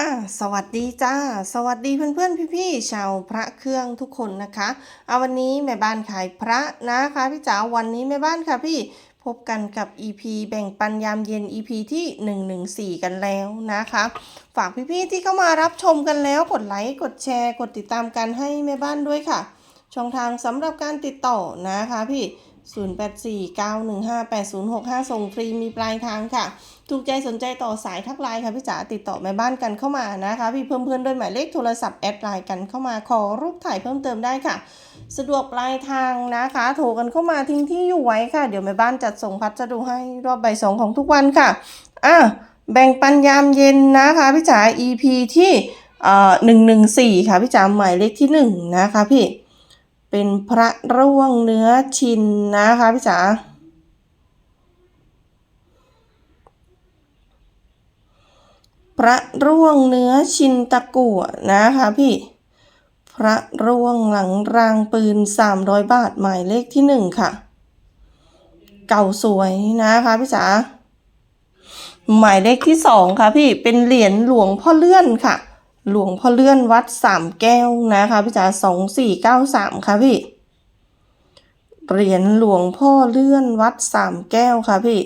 อ่าสวัสดีจ้า สวัสดีเพื่อนๆพี่ๆชาวพระเครื่องทุกคนนะคะเอาวันนี้แม่บ้านขายพระนะคะพี่จ๋าวันนี้แม่บ้านค่ะพี่พบกันกับ EP แบ่งปันยามเย็น EP ที่ 114 กันแล้วนะคะ ฝากพี่ๆที่เข้ามารับชมกันแล้วกดไลค์กดแชร์กดติดตามกันให้แม่บ้านด้วยค่ะ ช่องทางสำหรับการติดต่อนะคะพี่ 0849158065 ส่งฟรีมีปลายทางค่ะ ถูกใจสนใจต่อสายทักไลน์ค่ะพี่จ๋าติดต่อแม่บ้านกันเข้ามานะคะ พี่เพิ่มเพื่อนด้วยหมายเลขโทรศัพท์แอดไลน์กันเข้ามาขอรูปถ่ายเพิ่มเติมได้ค่ะ สะดวกปลายทางนะคะ โทรกันเข้ามาทิ้งที่อยู่ไว้ค่ะ เดี๋ยวแม่บ้านจัดส่งพัสดุให้รอบใบสองของทุกวันค่ะอะแบ่งปันยามเย็นนะคะพี่จ๋า EP ที่เอ่อหนึ่งหนึ่งสี่ค่ะพี่จ๋าหมายเลขที่หนึ่งนะคะพี่ เป็นพระร่วงเนื้อชินนะคะพี่จ๋าพระร่วงเนื้อชินตะกั่วนะคะพี่ พระร่วงหลังรางปืน 300 บาทหมายเลขที่หนึ่งค่ะ เก่าสวยนะคะพี่จ๋าหมายเลขที่สองค่ะพี่เป็นเหรียญหลวงพ่อเลื่อนค่ะ หลวงพ่อเลื่อนวัดสามแก้วนะคะพี่จ๋าสองสี่เก้าสามค่ะพี่เหรียญหลวงพ่อเลื่อนวัดสามแก้วค่ะพี่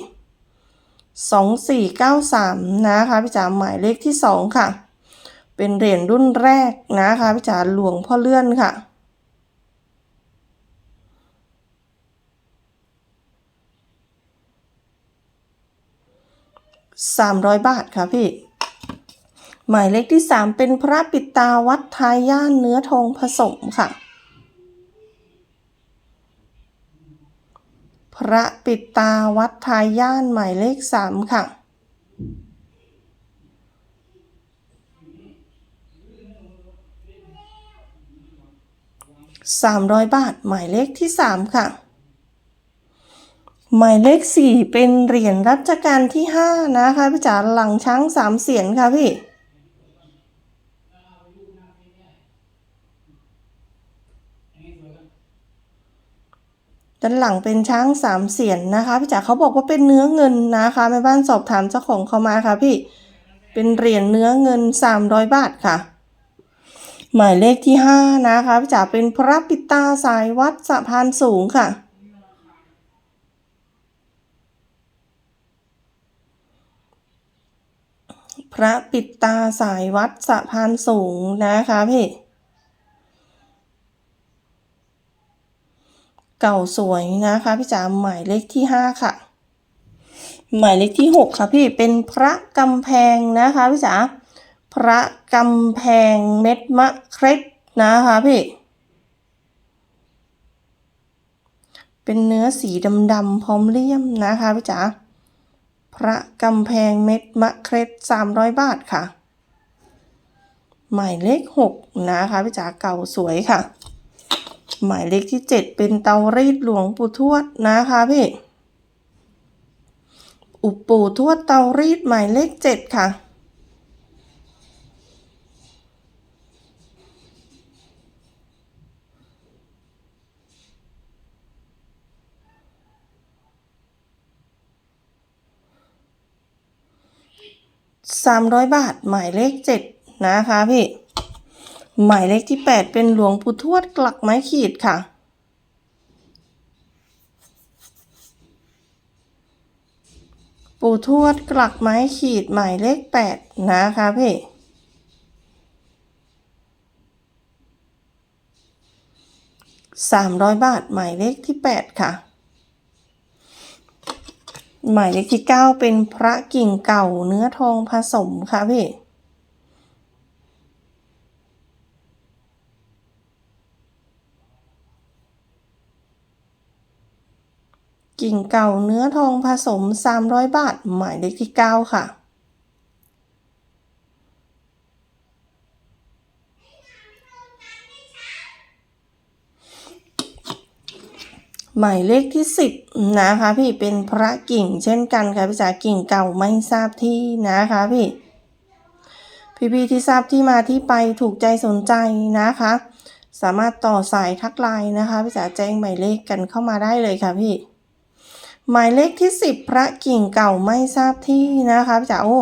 สองสี่เก้าสามนะคะพี่จ๋าหมายเลขที่สองค่ะ เป็นเหรียญรุ่นแรกนะคะพี่จ๋าหลวงพ่อเลื่อนค่ะสามร้อยบาทค่ะพี่ หมายเลขที่สามเป็นพระปิตาวัดทายย่านเนื้อทองผสมค่ะ พระปิตาวัดทายย่านหมายเลขสามค่ะสามร้อยบาทหมายเลขที่สามค่ะ หมายเลขสี่เป็นเหรียญรัชกาลที่ห้านะคะพี่จ๋าหลังช้างสามเสียนค่ะพี่ ด้านหลังเป็นช้างสามเสียนนะคะพี่จ๋าเขาบอกว่าเป็นเนื้อเงินนะคะแม่บ้านสอบถามเจ้าของเขามาค่ะพี่เป็นเหรียญเนื้อเงินสามร้อยบาทค่ะ หมายเลขที่ห้านะคะพี่จ๋าเป็นพระปิตาสายวัดสะพานสูงค่ะ พระปิตาสายวัดสะพานสูงนะคะพี่ เก่าสวยนะคะพี่จ๋าหมายเลขที่ห้าค่ะ หมายเลขที่หกค่ะพี่เป็นพระกำแพงนะคะพี่จ๋าพระกำแพงเม็ดมะเคร็ดนะคะพี่เป็นเนื้อสีดำๆพร้อมเลี่ยมนะคะพี่จ๋าพระกำแพงเม็ดมะเคร็ดสามร้อยบาทค่ะ หมายเลขหกนะคะพี่จ๋าเก่าสวยค่ะ หมายเลขที่เจ็ดเป็นเตารีดหลวงปู่ทวดนะคะพี่ อุปปู่ทวดเตารีดหมายเลขเจ็ดค่ะสามร้อยบาท หมายเลขเจ็ดนะคะพี่ หมายเลขที่แปดเป็นหลวงปู่ทวดกลักไม้ขีดค่ะ ปู่ทวดกลักไม้ขีดหมายเลขแปดนะคะพี่สามร้อยบาทหมายเลขที่แปดค่ะ หมายเลขที่เก้าเป็นพระกิ่งเก่าเนื้อทองผสมค่ะพี่ กิ่งเก่าเนื้อทองผสม 300 บาท หมายเลขที่ 9 ค่ะ หมายเลขที่ 10 นะคะพี่เป็นพระกิ่งเช่นกันค่ะพี่จ๋ากิ่งเก่าไม่ทราบที่นะคะพี่ พี่ๆที่ทราบที่มาที่ไปถูกใจสนใจนะคะ สามารถต่อสายทักไลน์นะคะพี่จ๋าแจ้งหมายเลขกันเข้ามาได้เลยค่ะพี่ หมายเลขที่ 10 พระกิ่งเก่าไม่ทราบที่นะคะพี่จ๋าโอ้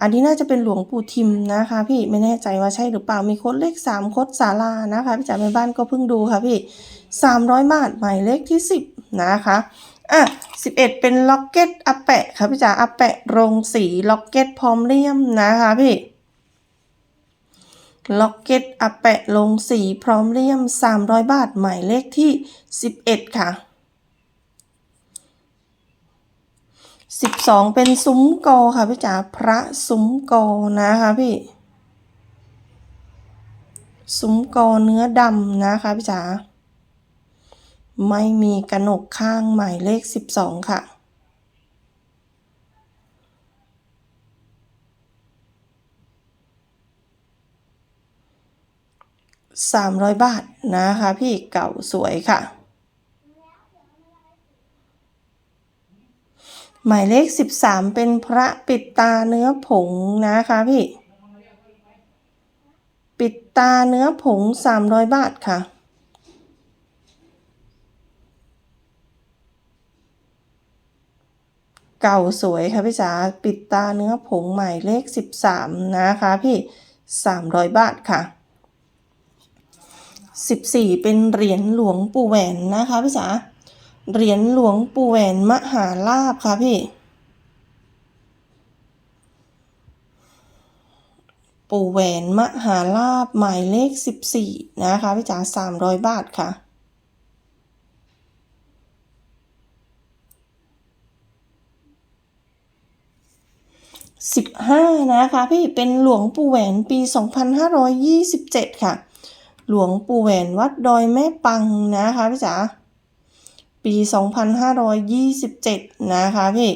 อันนี้น่าจะเป็นหลวงปู่ทิมนะคะ พี่ไม่แน่ใจว่าใช่หรือเปล่ามีโคดเลขสามโคดศาลานะคะพี่จ๋าแม่บ้านก็เพิ่งดูค่ะพี่สามร้อยบาทหมายเลขที่สิบนะคะอะสิบเอ็ดเป็นล็อกเก็ตอาแปะค่ะพี่จ๋าอาแปะโรงสีล็อกเก็ตพร้อมเลี่ยมนะคะพี่ล็อกเก็ตอาแปะลงสีพร้อมเลี่ยม 300 บาทหมายเลขที่ 11 ค่ะ 12เป็นซุ้มโกค่ะพี่จ๋าพระซุ้มโกนะคะพี่ซุ้มโกเนื้อดำนะคะพี่จ๋าไม่มีกระหนกข้างหมายเลข12ค่ะ300บาทนะคะพี่เก่าสวยค่ะ หมายเลข 13 เป็นพระปิดตาเนื้อผงนะคะพี่ ปิดตาเนื้อผง 300 บาทค่ะ เก่าสวยค่ะพี่จ๋าปิดตาเนื้อผงหมายเลข 13 นะคะพี่ 300 บาทค่ะ 14 เป็นเหรียญหลวงปู่แหวนนะคะพี่จ๋า เหรียญหลวงปู่แหวนมหาลาภค่ะพี่ ปู่แหวนมหาลาภหมายเลข14นะคะพี่จ๋า300บาทค่ะ15นะคะพี่เป็นหลวงปู่แหวนปี2527ค่ะ หลวงปู่แหวนวัดดอยแม่ปังนะคะพี่จ๋า ปี 2527 นะคะพี่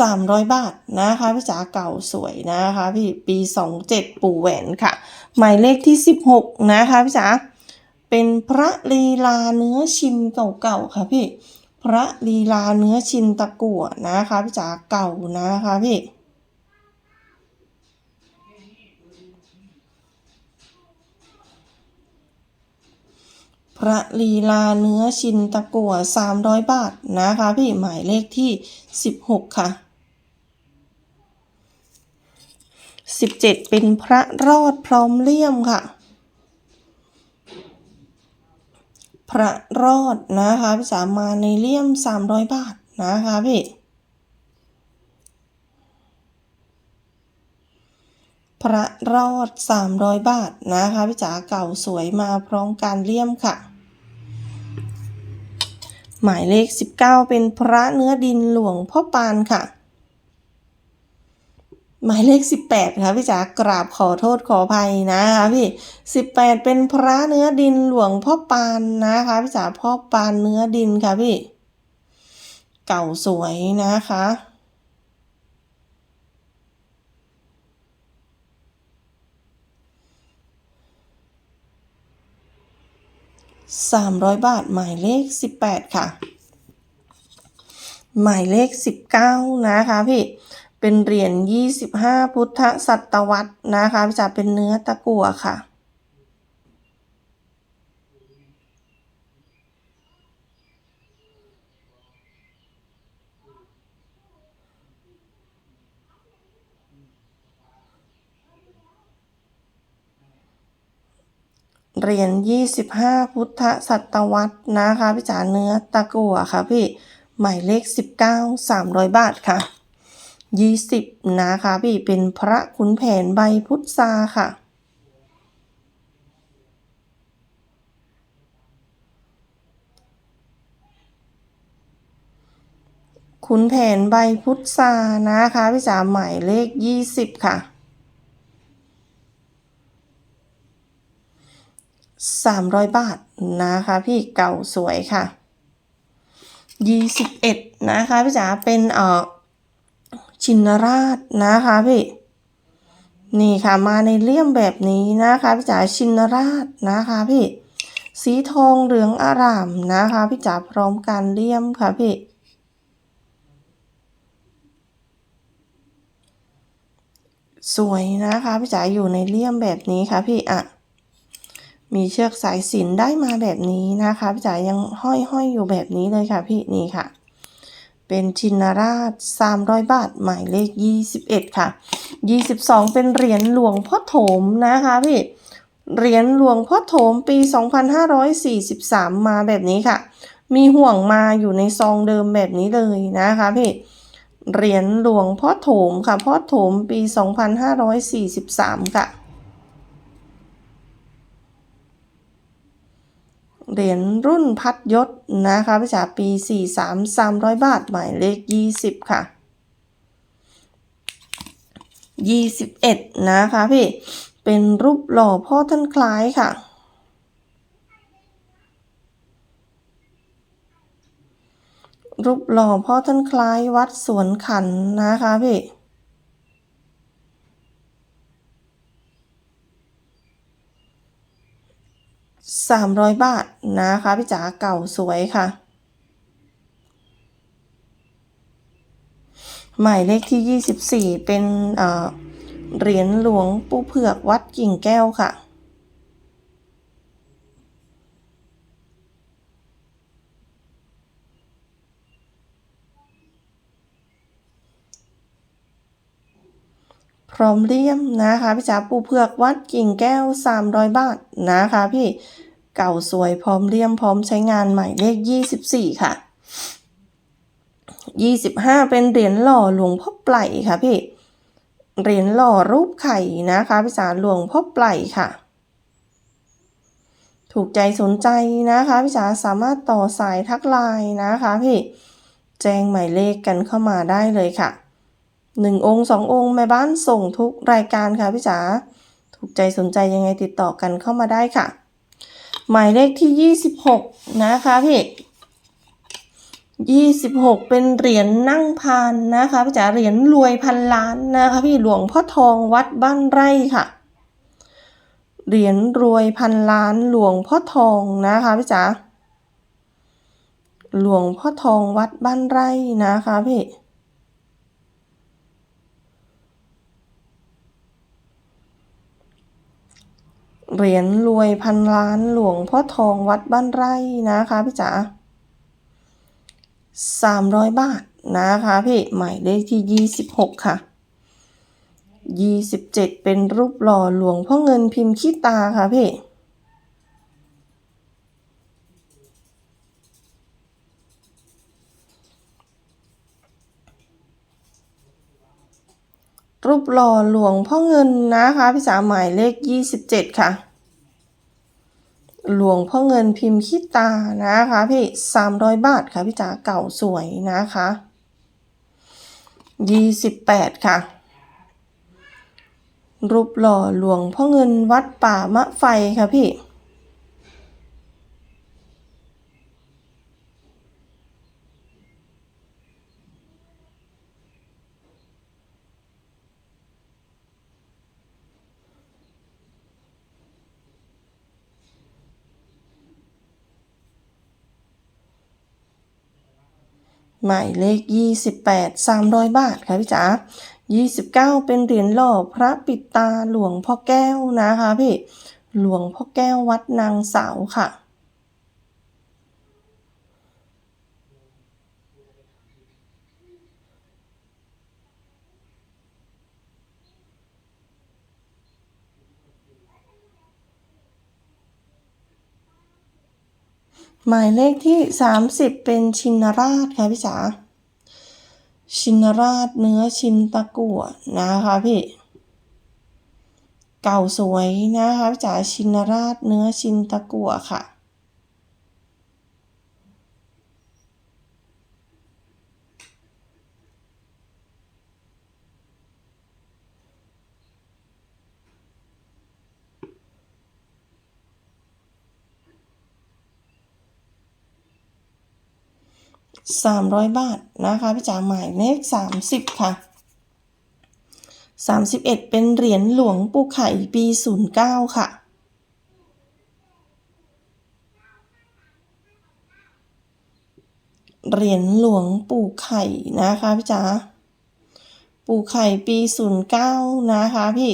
300บาทนะคะพี่จ๋าเก่าสวยนะคะพี่ปี27ปู่แหวนค่ะ หมายเลขที่16นะคะพี่จ๋าเป็นพระลีลาเนื้อชิมเก่าๆค่ะพี่ พระลีลาเนื้อชินตะกั่วนะคะพี่จ๋าเก่านะคะพี่ พระลีลาเนื้อชินตะกั่ว300 บาทนะคะพี่หมายเลขที่ 16 ค่ะ 17 เป็นพระรอดพร้อมเลี่ยมค่ะ พระรอดนะคะพี่จ๋ามาในเลี่ยม 300 บาทนะคะพี่พระรอด 300 บาทนะคะพี่จ๋าเก่าสวยมาพร้อมการเลี่ยมค่ะ หมายเลข 19 เป็นพระเนื้อดินหลวงพ่อปานค่ะ หมายเลข 18 ค่ะพี่จ๋ากราบขอโทษขออภัยนะคะพี่ 18 เป็นพระเนื้อดินหลวงพ่อปานนะคะพี่จ๋าพ่อปานเนื้อดินค่ะพี่ เก่าสวยนะคะ 300 บาทหมายเลข 18 ค่ะ หมายเลข 19 นะคะพี่เป็นเหรียญ25 พุทธศตวรรษนะคะจะเป็นเนื้อตะกั่วค่ะ เหรียญ25พุทธศตวรรษนะคะพี่จ๋าเนื้อตะกั่วค่ะพี่หมายเลข19 300บาทค่ะ20นะคะพี่เป็นพระขุนแผนใบพุทธาค่ะขุนแผนใบพุทธานะคะพี่จ๋าหมายเลข20ค่ะ 300 บาทนะคะพี่เก่าสวยค่ะ 21 นะคะพี่จ๋าเป็นเอ่อชินราชนะคะพี่นี่ค่ะมาในเลี่ยมแบบนี้นะคะพี่จ๋าชินราชนะคะพี่สีทองเหลืองอร่ามนะคะพี่จ๋าพร้อมการเลี่ยมค่ะพี่สวยนะคะพี่จ๋าอยู่ในเลี่ยมแบบนี้ค่ะพี่อะ มีเชือกสายสินได้มาแบบนี้นะคะพี่จ๋ายังห้อยห้อยอยู่แบบนี้เลยค่ะพี่นี่ค่ะ เป็นชินราช 300 บาท หมายเลข 21 ค่ะ 22 เป็นเหรียญหลวงพ่อโถมนะคะพี่เหรียญหลวงพ่อโถมปี 2543 มาแบบนี้ค่ะ มีห่วงมาอยู่ในซองเดิมแบบนี้เลยนะคะพี่เหรียญหลวงพ่อโถมค่ะพ่อโถมปี 2543 ค่ะ เหรียญรุ่นพัดยศนะคะพี่จ๋าปี 43 300 บาท หมายเลข 20 ค่ะ 21 นะคะพี่ เป็นรูปหล่อพ่อท่านคล้ายค่ะ รูปหล่อพ่อท่านคล้ายวัดสวนขันนะคะพี่ 300 บาทนะคะพี่จ๋าเก่าสวยค่ะ หมายเลขที่ 24 เป็นเอ่อเหรียญหลวงปู่เผือกวัดกิ่งแก้วค่ะพร้อมเลี่ยมนะคะพี่จ๋าปูเผือกวัดกิ่งแก้ว 300 บาทนะคะพี่ เก่าสวยพร้อมเลี่ยมพร้อมใช้งานใหมายเลข 24 ค่ะ 25 เป็นเหรียญหล่อหลวงพ่อไพลค่ะพี่ เหรียญหล่อรูปไข่นะคะพี่จ๋าหลวงพ่อไพลค่ะ ถูกใจสนใจนะคะพี่จ๋าสามารถต่อสายทักไลน์นะคะพี่ แจ้งหมายเลขกันเข้ามาได้เลยค่ะหนึ่งองค์สององค์แม่บ้านส่งทุกรายการค่ะพี่จ๋าถูกใจสนใจยังไงติดต่อกันเข้ามาได้ค่ะ หมายเลขที่ 26 นะคะพี่26เป็นเหรียญนั่งพานนะคะพี่จ๋าเหรียญรวยพันล้านนะคะพี่หลวงพ่อทองวัดบ้านไร่ค่ะ เหรียญรวยพันล้านหลวงพ่อทองนะคะพี่จ๋าหลวงพ่อทองวัดบ้านไร่นะคะพี่ เหรียญรวยพันล้านหลวงพ่อทองวัดบ้านไร่นะคะพี่จ๋าสามร้อยบาทนะคะพี่หมายเลขที่ยี่สิบหกค่ะยี่สิบเจ็ดเป็นรูปหล่อหลวงพ่อเงินพิมพ์ขี้ตาค่ะพี่ รูปหล่อหลวงพ่อเงินนะคะพี่สาวหมายเลข 27 ค่ะ หลวงพ่อเงินพิมพ์ขี้ตานะคะพี่300 บาทค่ะพี่จ๋าเก่าสวยนะคะ 28 ค่ะ รูปหล่อหลวงพ่อเงินวัดป่ามะไฟค่ะพี่ หมายเลข 28 300 บาทค่ะพี่จ๋า29 เป็นเหรียญหล่อพระปิดตาหลวงพ่อแก้วนะคะพี่ หลวงพ่อแก้ววัดนางสาวค่ะ หมายเลขที่ 30 เป็นชินราชค่ะพี่จ๋าชินราชเนื้อชินตะกั่วนะคะพี่ เก่าสวยนะคะพี่จ๋าชินราชเนื้อชินตะกั่วค่ะ สามร้อยบาทนะคะพี่จ๋าหมายเลขสามสิบค่ะสามสิบเอ็ดเป็นเหรียญหลวงปู่ไข่ปีศูนย์เก้าค่ะ เหรียญหลวงปู่ไข่นะคะพี่จ๋าปู่ไข่ปีศูนย์เก้านะคะพี่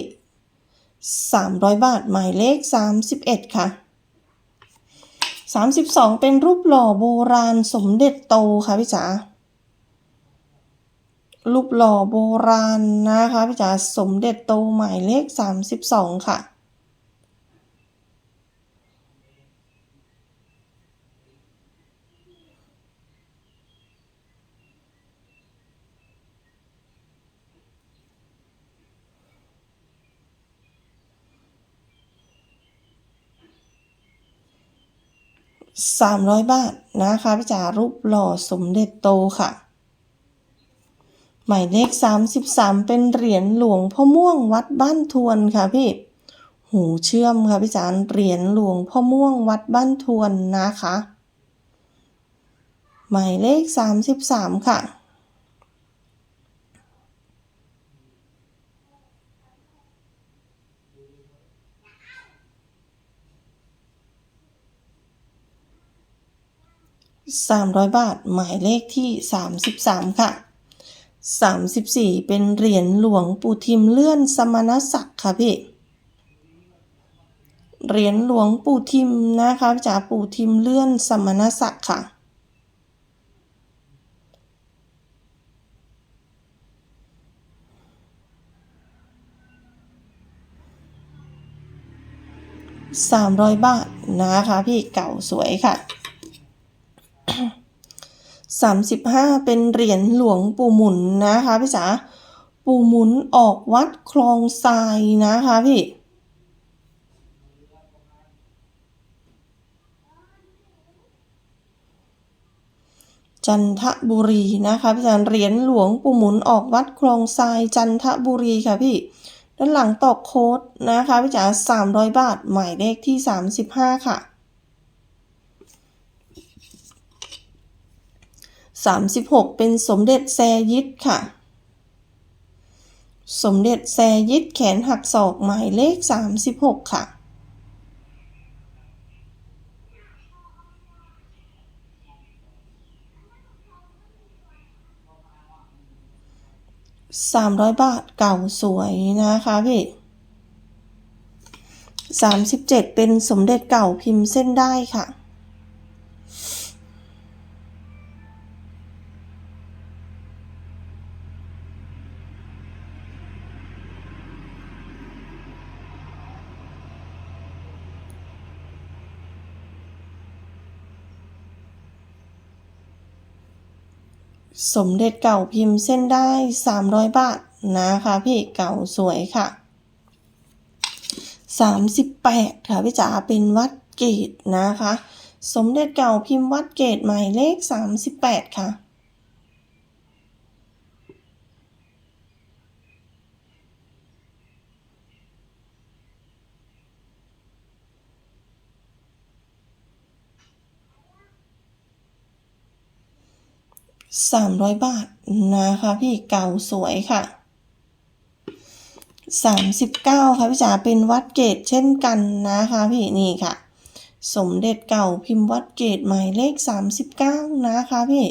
สามร้อยบาทหมายเลขสามสิบเอ็ดค่ะ สามสิบสองเป็นรูปหล่อโบราณสมเด็จโตค่ะพี่จ๋ารูปหล่อโบราณนะคะพี่จ๋าสมเด็จโตหมายเลขสามสิบสองค่ะ สามร้อยบาทนะคะพี่จ๋ารูปหล่อสมเด็จโตค่ะ หมายเลขสามสิบสามเป็นเหรียญหลวงพ่อม่วงวัดบ้านทวนค่ะพี่ หูเชื่อมค่ะพี่จ๋าเหรียญหลวงพ่อม่วงวัดบ้านทวนนะคะ หมายเลขสามสิบสามค่ะ สามร้อยบาท หมายเลขที่สามสิบสามค่ะสามสิบสี่เป็นเหรียญหลวงปู่ทิมเลื่อนสมณศักดิ์ค่ะพี่ เหรียญหลวงปู่ทิมนะคะจาปู่ทิมเลื่อนสมณศักดิ์ค่ะสามร้อยบาทนะคะพี่เก่าสวยค่ะ สามสิบห้าเป็นเหรียญหลวงปู่หมุนนะคะพี่จ๋าปู่หมุนออกวัดคลองทรายนะคะพี่จันทบุรีนะคะพี่จ๋าเหรียญหลวงปู่หมุนออกวัดคลองทรายจันทบุรีค่ะพี่ ด้านหลังตอกโค้ดนะคะพี่จ๋าสามร้อยบาทหมายเลขที่สามสิบห้าค่ะ สามสิบหกเป็นสมเด็จแซยิดค่ะ สมเด็จแซยิดแขนหักศอกหมายเลขสามสิบหกค่ะ สามร้อยบาทเก่าสวยนะคะพี่สามสิบเจ็ดเป็นสมเด็จเก่าพิมพ์เส้นได้ค่ะ สมเด็จเก่าพิมพ์เส้นได้สามร้อยบาทนะคะพี่เก่าสวยค่ะสามสิบแปดค่ะพี่จ๋าเป็นวัดเกตนะคะ สมเด็จเก่าพิมพ์วัดเกตหมายเลขสามสิบแปดค่ะ สามร้อยบาทนะคะพี่เก่าสวยค่ะสามสิบเก้าค่ะพี่จ๋าเป็นวัดเกตเช่นกันนะคะพี่นี่ค่ะ สมเด็จเก่าพิมพ์วัดเกตหมายเลขสามสิบเก้านะคะพี่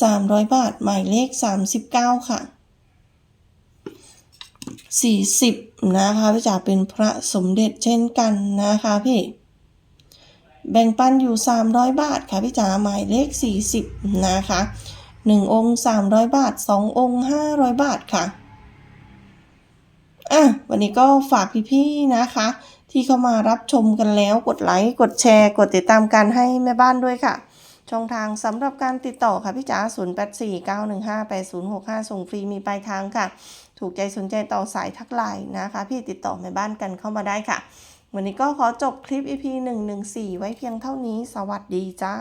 สามร้อยบาท หมายเลขสามสิบเก้าค่ะสี่สิบนะคะพี่จ๋าเป็นพระสมเด็จเช่นกันนะคะพี่ แบ่งปันอยู่สามร้อยบาทค่ะพี่จ๋าหมายเลขสี่สิบนะคะหนึ่งองค์สามร้อยบาทสององค์ห้าร้อยบาทค่ะอะวันนี้ก็ฝากพี่ๆนะคะ ที่เข้ามารับชมกันแล้วกดไลค์ กดแชร์ กดติดตามกันให้แม่บ้านด้วยค่ะ ช่องทางสำหรับการติดต่อค่ะพี่จ๋า0 8 4 9 1 5 8 0 6 5 ส่งฟรีมีปลายทางค่ะ ถูกใจสนใจต่อสายทักไลน์นะคะ พี่ติดต่อแม่บ้านกันเข้ามาได้ค่ะ วันนี้ก็ขอจบคลิป EP 114 ไว้เพียงเท่านี้ สวัสดีจ้า